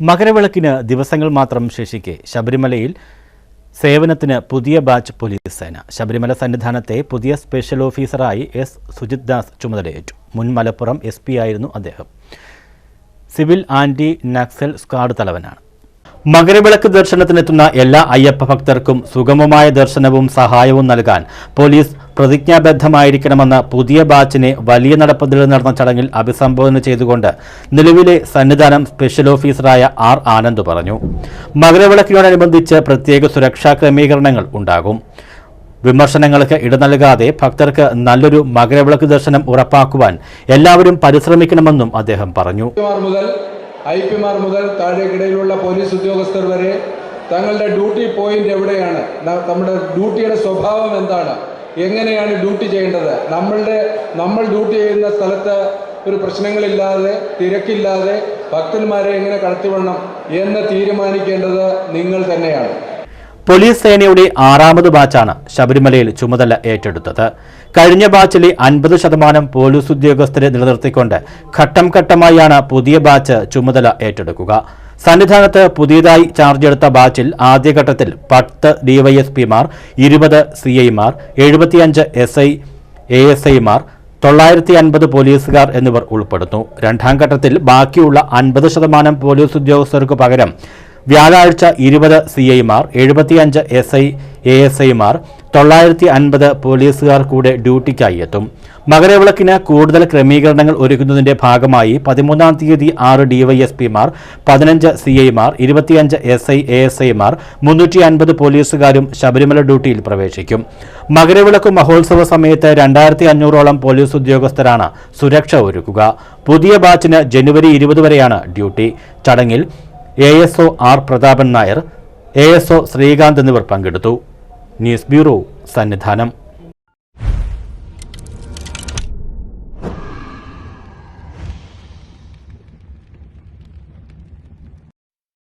മകരവിളക്കിന് ദിവസങ്ങൾ മാത്രം ശേഷിക്കെ ശബരിമലയിൽ സേവനത്തിന് പുതിയ ബാച്ച് പോലീസ് സേന. ശബരിമല സന്നിധാനത്തെ പുതിയ സ്പെഷ്യൽ ഓഫീസറായി എസ്. സുജിത് ദാസ് ചുമതലയേറ്റു. മുൻ മലപ്പുറം എസ് പി ആയിരുന്നു അദ്ദേഹം. സിവിൽ ആന്റി നക്സൽ സ്ക്വാഡ് തലവനാണ്. മകരവിളക്ക് ദർശനത്തിനെത്തുന്ന എല്ലാ അയ്യപ്പ ഭക്തർക്കും സുഗമമായ ദർശനവും സഹായവും നൽകാൻ പോലീസ് പ്രതിജ്ഞാബദ്ധമായിരിക്കണമെന്ന് പുതിയ ബാച്ചിനെ വലിയ നടപ്പതിൽ നടന്ന ചടങ്ങിൽ അഭിസംബോധന ചെയ്തുകൊണ്ട് നിലവിലെ സന്നിധാനം സ്പെഷ്യൽ ഓഫീസറായ ആർ ആനന്ദ് പറഞ്ഞു. മകരവിളക്കിനോടനുബന്ധിച്ച് പ്രത്യേക സുരക്ഷാ ക്രമീകരണങ്ങൾ ഉണ്ടാകും. വിമർശനങ്ങൾക്ക് ഇട നൽകാതെ ഭക്തർക്ക് നല്ലൊരു മകരവിളക്ക് ദർശനം ഉറപ്പാക്കുവാൻ എല്ലാവരും പരിശ്രമിക്കണമെന്നും അദ്ദേഹം പറഞ്ഞു. മുതൽ ഐ പിമാർ മുതൽ താഴേക്കിടയിലുള്ള പോലീസ് ഉദ്യോഗസ്ഥർ വരെ തങ്ങളുടെ ഡ്യൂട്ടി പോയിന്റ് എവിടെയാണ്? നമ്മുടെ ഡ്യൂട്ടിയുടെ സ്വഭാവം എന്താണ്? എങ്ങനെയാണ് ഡ്യൂട്ടി ചെയ്യേണ്ടത്? നമ്മളുടെ നമ്മൾ ഡ്യൂട്ടി ചെയ്യുന്ന സ്ഥലത്ത് ഒരു പ്രശ്നങ്ങളില്ലാതെ തിരക്കില്ലാതെ ഭക്തന്മാരെ എങ്ങനെ കടത്തിവിടണം എന്ന് തീരുമാനിക്കേണ്ടത് നിങ്ങൾ തന്നെയാണ്. പോലീസ് സേനയുടെ ആറാമത് ബാച്ചാണ് ശബരിമലയിൽ ചുമതല ഏറ്റെടുത്തത്. കഴിഞ്ഞ ബാച്ചിലെ അൻപത് ശതമാനം പോലീസ് ഉദ്യോഗസ്ഥരെ നിലനിർത്തിക്കൊണ്ട് ഘട്ടം ഘട്ടമായാണ് പുതിയ ബാച്ച് ചുമതല ഏറ്റെടുക്കുക. സന്നിധാനത്ത് പുതിയതായി ചാർജ് എടുത്ത ബാച്ചിൽ ആദ്യഘട്ടത്തിൽ പത്ത് ഡിവൈഎസ്പിമാർ ഇരുപത് സി ഐമാർ എഴുപത്തിയഞ്ച് എസ് ഐ എ എസ് ഐമാർ തൊള്ളായിരത്തി അൻപത് പോലീസുകാർ എന്നിവർ ഉൾപ്പെടുന്നു. രണ്ടാം ഘട്ടത്തിൽ ബാക്കിയുള്ള അൻപത് ശതമാനം പോലീസ് ഉദ്യോഗസ്ഥർക്ക് പകരം വ്യാഴാഴ്ച ഇരുപത് സി ഐമാർ എഴുപത്തിയഞ്ച് എസ് ഐ എ എസ് ഐമാർ തൊള്ളായിരത്തി അൻപത് പോലീസുകാർ കൂടെ ഡ്യൂട്ടിക്കായി എത്തും. മകരവിളക്കിന് കൂടുതൽ ക്രമീകരണങ്ങൾ ഒരുക്കുന്നതിന്റെ ഭാഗമായി പതിമൂന്നാം തീയതി ആറ് ഡിവൈഎസ്പിമാർ പതിനഞ്ച് സി ഐമാർ ഇരുപത്തിയഞ്ച് എസ് ഐ എ എസ് ഐമാർ മുന്നൂറ്റി അൻപത് പോലീസുകാരും ശബരിമല ഡ്യൂട്ടിയിൽ പ്രവേശിക്കും. മകരവിളക്ക് മഹോത്സവ സമയത്ത് രണ്ടായിരത്തി അഞ്ഞൂറോളം പോലീസ് ഉദ്യോഗസ്ഥരാണ് സുരക്ഷ ഒരുക്കുക. പുതിയ ബാച്ചിന് ജനുവരി ഇരുപത് വരെയാണ് ഡ്യൂട്ടി. ചടങ്ങിൽ A S O R Prathapan Nair A S O Sreekanth എന്നിവർ പങ്കെടുത്തു. News bureau Sannidhanam.